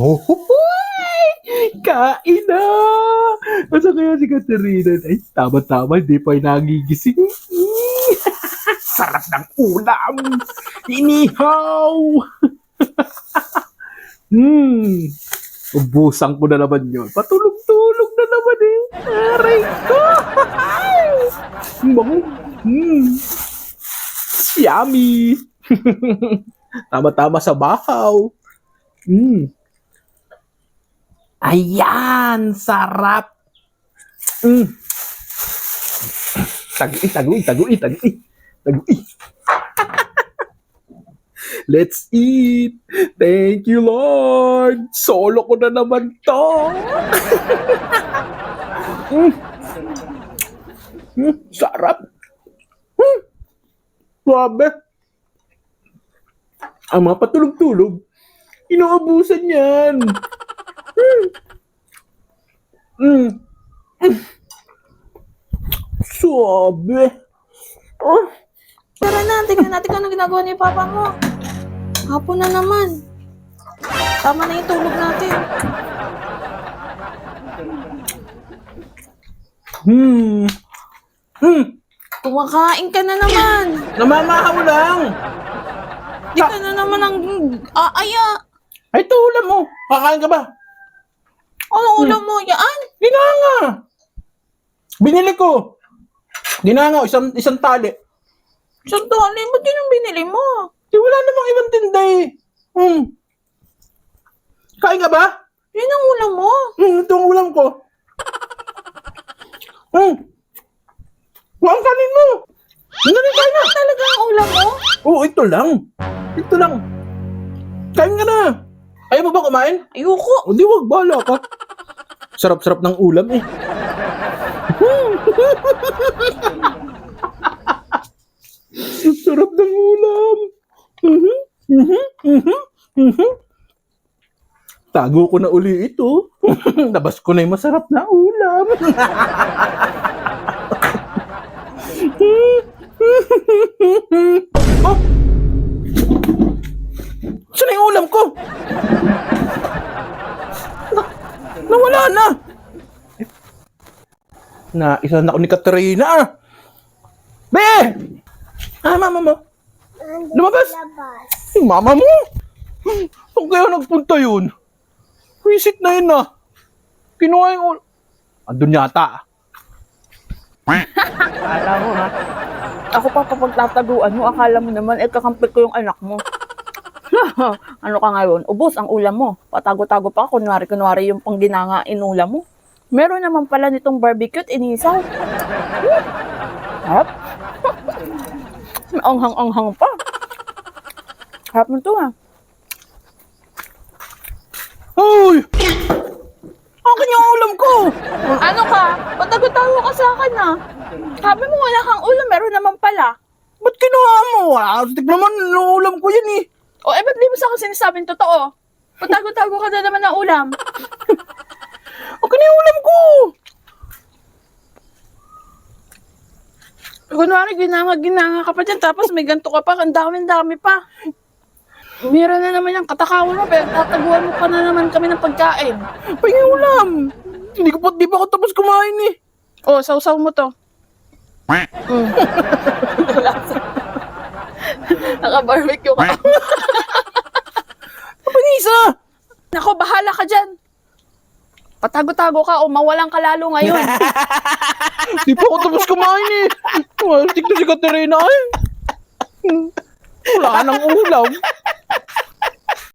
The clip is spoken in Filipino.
Oh, kain na! Asa kaya si Katerina? Ay, tama-tama, hindi pa nagigising. Sarap ng ulam! Inihaw! hmm, ubusan ko na naman yun. Patulog-tulog na naman eh. Aray ko! Ang Bango. Hmm. Yummy! Tama-tama sa bahaw. Hmm. Ayan! Sarap! Mm. Tagui, tagui, tagui, tagui. Tagui. Let's eat! Thank you, Lord! Solo ko na naman to! mm. Mm, sarap! Mm. Grabe! Ang mga patulog-tulog, inuubusan yan! Mm. Sabi. Oh. Tara na, tingnan natin kung ano ginagawa ni Papa mo. Hapon na naman. Tama na yung tulog natin. Hmm. Hmm. Kumakain ka na naman. Namamahaw lang. Di ka na naman ang aaya. Ay, ito ulam mo. Kakain ka ba? Anong ulam mo? Yaan? Ginanga. Binili ko. Ginanga, isang, isang tali. Sandali, ba't yun ang binili mo? Di wala namang ibang tinda eh. Hmm. Kain ka ba? Yun ang ulam mo. Hmm, ito ang ulam ko. Hmm. Huwag kanin mo. Na kain na. Talaga ang ulam mo? Oo, ito lang. Ito lang. Kain ka na. Kumain? Ayoko. O di wag, bahala ka. Sarap-sarap ng ulam eh. Sarap ng ulam. Mhm, mhm, mhm. Tago ko na uli ito. Nabas ko na yung masarap na ulam. oh! Saan na yung ulam ko? Nawala na. Na, isa na ako ni Katrina. ah. Be! Ah, mama mo. Lumabas. Yung mama mo. Saan kaya nagpunta yun? Visit na yun ah. Kinuha yung ul... Andun yata. ah. Akala mo ha? Ako pa kapag tataguan mo, akala mo naman, eh kakampit ko yung anak mo. ano ka ngayon? Ubus ang ulam mo. Patago-tago pa, kunwari-kunwari yung pangginanga inulam mo. Meron naman pala nitong barbecue at inisaw. Harap. Anghang-anghang pa. Harap mo to ha. Hoy! Akin yung ulam ko! Ano ka? Patago-tago ka sa akin ha. Sabi mo wala kang ulam, meron naman pala. Ba't kinuha mo? Ah, tignan mo, yung ulam ko yan eh. O, eh, ba't di mo sa akin sinasabing totoo? Patago-tago ka na naman ng ulam. Akin yung ulam ko! Kunwari, ginanga-ginanga ka pa dyan, tapos may ganito ka pa, ang dami-dami pa. Meron na naman yung katakawan mo, pero tataguan mo pa na naman kami ng pagkain. Pa yung ulam! Hindi ko pa, di pa ako tapos kumain eh. O, sausaw mo to. Mm. Naka-barbecue ka. Bahala ka dyan. Patago-tago ka o mawalan ka lalo ngayon. Di pa ako tapos kumain eh. Well, tignan si Katerina ay. Wala nang ulam.